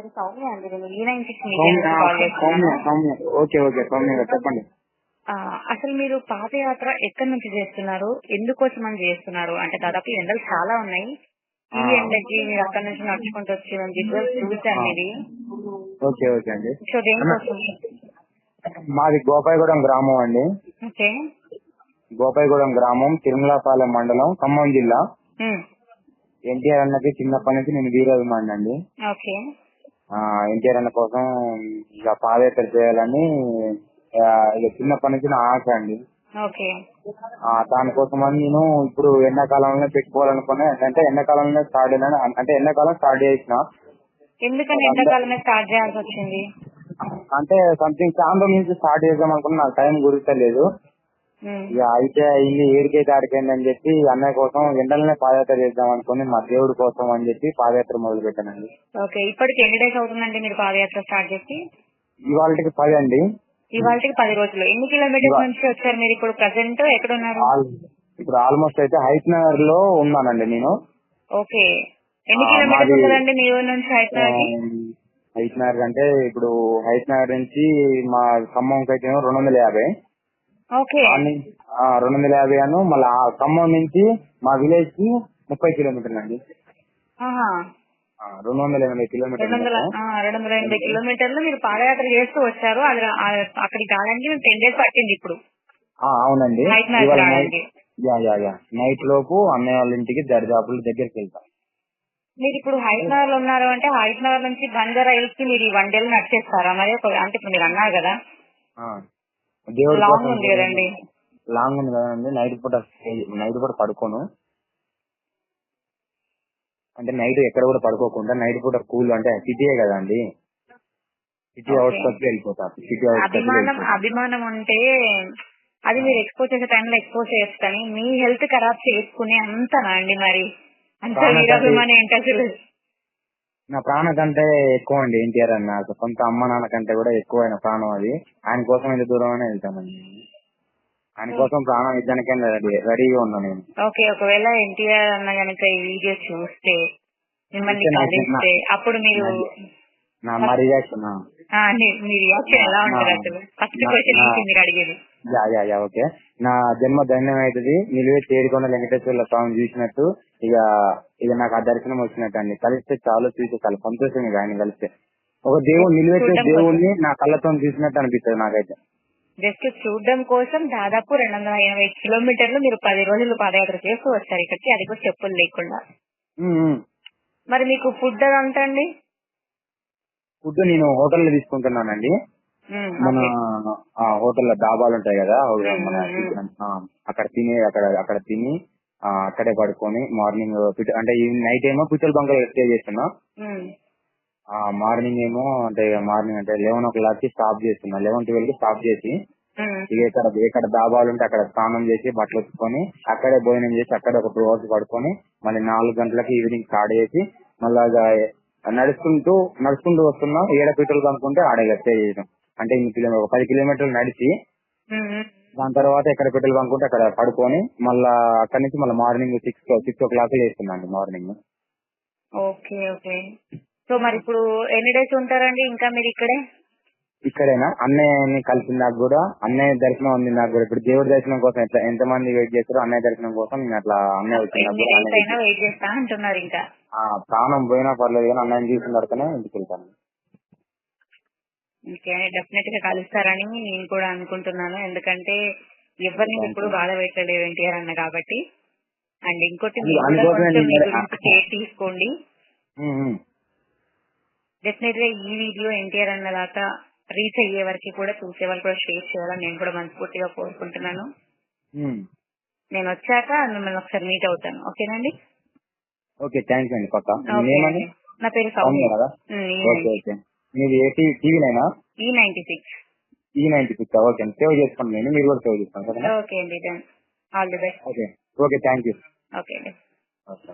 పేరు సౌమ్య అండి. నేను ఓకే ఓకే సౌమ్య చెప్పండి. అసలు మీరు పాదయాత్ర ఎక్కడి నుంచి చేస్తున్నారు? ఎందుకోసం అని చేస్తున్నారు? అంటే దాదాపు ఎండలు చాలా ఉన్నాయి. ఈ. ఎండకి మీరు అక్కడి నుంచి నడుచుకుంటూ వచ్చి మేము విజువల్స్ చూసాను ఇది ఓకే ఓకే అండి. సో దేనికోసం? మాది గోపాయగూడెం గ్రామం అండి. ఓకే. గోపాయగూడెం గ్రామం తిరుమలపాలెం మండలం ఖమ్మం జిల్లా. ఎన్టీఆర్ అన్నకి చిన్నప్పటి నుంచి నేను వీరాభిమాని అండి ఓకే. ఎన్టీఆర్ అన్న కోసం ఇక పాదయాత్ర చేయాలని చిన్నప్పటి నుంచి నా ఆశ అండి. దానికోసం అని నేను ఇప్పుడు ఎండాకాలంలో పెట్టుకోవాలనుకున్నా అంటే ఎండాకాలంలో స్టార్ట్ అయినా అంటే ఎండాకాలం స్టార్ట్ చేసిన. ఎందుకని ఎండాకాలమే స్టార్ట్ చేయాల్సి వచ్చింది? అంటే సంథింగ్ రోజుల నుంచి స్టార్ట్ చేద్దాం అనుకున్నా నాకు టైం గుర్తలేదు. ఉమ్, ఇక అయితే అయింది ఏడికైతే ఆడికైంది అని చెప్పి అన్నయ్య కోసం ఎండలనే పాదయాత్ర చేద్దాం అనుకుని మా దేవుడి కోసం అని చెప్పి పాదయాత్ర మొదలు పెట్టానండి ఓకే ఇప్పటికి ఎన్ని డేస్ అవుతుందండి మీరు పాదయాత్ర స్టార్ట్ చేసి? ఇవాళకి పది అండి. ఇవాళకి పది రోజులు. ఎన్ని కిలోమీటర్స్ ఇవా- నుంచి వచ్చారు మీరు ఇప్పుడు ప్రజెంట్? ఎక్కడ ఉన్నారు ఇప్పుడు ఆల్మోస్ట్ అయితే హైట్ నగర్లో ఉన్నానండి నేను. ఓకే. ఎన్ని కిలోమీటర్స్ ఉంటుందండి మీ ఊరు నుంచి హైదరాబాద్ హైట్ నగర్ అంటే ఇప్పుడు హైట్ నగర్ నుంచి మా ఖమ్మంకి అయితే రెండు వందల యాభై. రెండు వందల యాభై అను మళ్ళీ ఆ ఖమ్మం నుంచి మా విలేజ్కి ముప్పై కిలోమీటర్లు అండి రెండు వందల ఎనభై కిలోమీటర్లు రెండు వందల ఎనభై కిలోమీటర్లు మీరు పాదయాత్ర చేస్తూ వచ్చారు. అక్కడికి రావడానికి టెన్ డేస్ పట్టింది ఇప్పుడు. ఆ, అవునండి. Yeah yeah yeah. నైట్ లోపు అన్నయ్య వాళ్ళ ఇంటికి దరిదాపుల దగ్గరికి వెళ్తాం. మీరు ఇప్పుడు హైదరాబాద్లో ఉన్నారు అంటే హైదరాబాద్ నుంచి బంజారా హిల్స్కి మీరు ఈ వన్ డేలు నడిచేస్తారా? మరి అంటే ఇప్పుడు మీరు అన్నారు కదా. దేవుడి లాంగ్ ఉంది కదండి. లాంగ్ ఉంది కదండి. నైట్ పూట నైట్ పూట పడుకోను. అంటే నైట్ ఎక్కడ కూడా పడుకోకుండా నైట్ పూట కూల్ అంటే సిటీయే కదండి. సిటీ. అవుట్స్కట్స్ వెళ్ళిపోతా. సిటీ అభిమానం అభిమానం ఉంటే అది మీరు ఎక్స్పోజ్ చేసే టైంలో ఎక్స్పోజ్ చేయొచ్చు కానీ మీ హెల్త్ ఖరాబ్ చేసుకునే అంతనా అండి మరి? అంత వీరాభిమానం ఏంటి నా ప్రాణం కంటే ఎక్కువ అండి ఎన్టీఆర్ అన్న. నాకు సొంత అమ్మ నాన్న కంటే కూడా ఎక్కువ ఆయన ప్రాణం అది. ఆయన కోసం ఎంత దూరం అయినా వెళ్తానండి ఆయన కోసం ప్రాణం ఇద్దరికైనా రెడీ రెడీగా ఉన్నా నేను. ఓకే ఒకవేళ ఎన్టీఆర్ అన్న కనుక ఈ వీడియో చూస్తే మిమ్మల్ని కలిస్తే అప్పుడు మీరు నా మా రియాక్షన్ మీ- రియాక్షన్ ఎలా ఉంటుంది అసలు? ఫస్ట్ క్వశ్చన్ మీరు అడిగేది? Yeah yeah yeah okay. నా జన్మ ధన్యం అవుతుంది నిలువే చేరుకున్న వెంకటేశ్వర్ల స్వామి చూసినట్టు. ఇక ఇక నాకు ఆ దర్శనం వచ్చినట్టు అండి కలిస్తే చాలా చూసి చాలా. సంతోషం ఇక ఆయన కలిస్తే. ఒక దేవుడు చూడడం దేవుణ్ణి నా కళ్ళతో చూసినట్టు అనిపిస్తుంది నాకైతే. జస్ట్ చూడడం కోసం దాదాపు రెండు వందల ఎనభై కిలోమీటర్లు మీరు పది రోజులు పాదయాత్ర చేస్తూ వచ్చారు ఇక్కడికి. అది కూడా చెప్పులు లేకుండా. మరి మీకు ఫుడ్ అదంతా అండి? ఫుడ్ నేను హోటల్లో తీసుకుంటున్నానండి. ఉమ్, మన ఓకే. ఆ హోటల్లో డాబాలు ఉంటాయి కదా మన అక్కడ తిని అక్కడ అక్కడ తిని అక్కడే పడుకొని మార్నింగ్ అంటే నైట్ ఏమో పిచ్చల్ బంకలో స్టే చేస్తున్నా. మార్నింగ్ ఏమో అంటే మార్నింగ్ అంటే లెవెన్ ఓ క్లాక్కి స్టాప్ చేస్తున్నా. లెవెన్ ట్వెల్వ్కి స్టాప్ చేసి ఇక ఇక్కడ ఎక్కడ డాబాలు ఉంటే అక్కడ స్నానం చేసి బట్టలు ఉతుకొని అక్కడే భోజనం చేసి అక్కడే ఒక టూ అవర్స్ పడుకొని మళ్ళీ నాలుగు గంటలకి ఈవినింగ్ స్టార్ట్ చేసి మళ్ళా నడుచుకుంటూ నడుచుకుంటూ వస్తున్నాం. ఏడ పెట్రోల్ కనుక్కుంటే ఆడే స్టే చేయడం అంటే ఇన్ని కిలోమీటర్ ఒక పది కిలోమీటర్లు నడిచి. దాని తర్వాత ఎక్కడ పెట్రోల్ కనుక్కుంటే అక్కడ పడుకొని మళ్ళా అక్కడి నుంచి మళ్ళీ morning six six o'clock చేస్తున్నాండి మార్నింగ్. Okay okay. సో మరి ఇప్పుడు ఎన్ని డేస్ ఉంటారండి ఇంకా మీరు ఇక్కడే? ఇక్కడేనా? అన్నయ్యని కలిసిన నాకు కూడా అన్నయ్య దర్శనం ఉంది నాకు కూడా. ఇప్పుడు దేవుడి దర్శనం కోసం ఎట్లా ఎంత మంది వెయిట్ చేస్తారో అన్నయ్య దర్శనం కోసం నేను అట్లా అన్నయ్య వచ్చిన ఎన్ని డేస్ అయినా వెయిట్ చేస్తా అంటున్నారు ఇంకా. ప్రాణం పోయినా పర్లేదు కానీ అన్నయ్యని చూసిన తర్వాతనే ఇంటికి వెళ్తాను? ఓకే డెఫినెట్గా కలుస్తారని నేను కూడా అనుకుంటున్నాను. ఎందుకంటే ఎవరిని ఇప్పుడు బాధ పెట్టలేదు ఎన్టీఆర్ అన్న కాబట్టి. అండ్ ఇంకోటి మీరు కూడా అందుకోసమే కొంచెం మీ నేను- గురించి కేర్ తీసుకోండి. డెఫినెట్గా ఈ వీడియో ఎన్టీఆర్ అన్న దాకా రీచ్ అయ్యే వరకు కూడా చూసే వాళ్ళు కూడా షేర్ చేయాలని నేను కూడా మనస్ఫూర్తిగా కోరుకుంటున్నాను. నేను వచ్చాక మిమ్మల్ని ఒకసారి మీట్ అవుతాను. ఓకేనండి ఓకే థ్యాంక్స్ అండి పక్క. నా పేరు సౌమ్య. మీది ఏ టీవీ నైనా? ఈ నైన్టీ సిక్స్. ఈ నైన్టీ సిక్స్ ఓకే సేవ్ చేసుకోండి నేను మీరు కూడా సేవ్ సరేనా? ఓకే అండి done. All the best. Okay okay thank you. Okay అండి. ఓకే.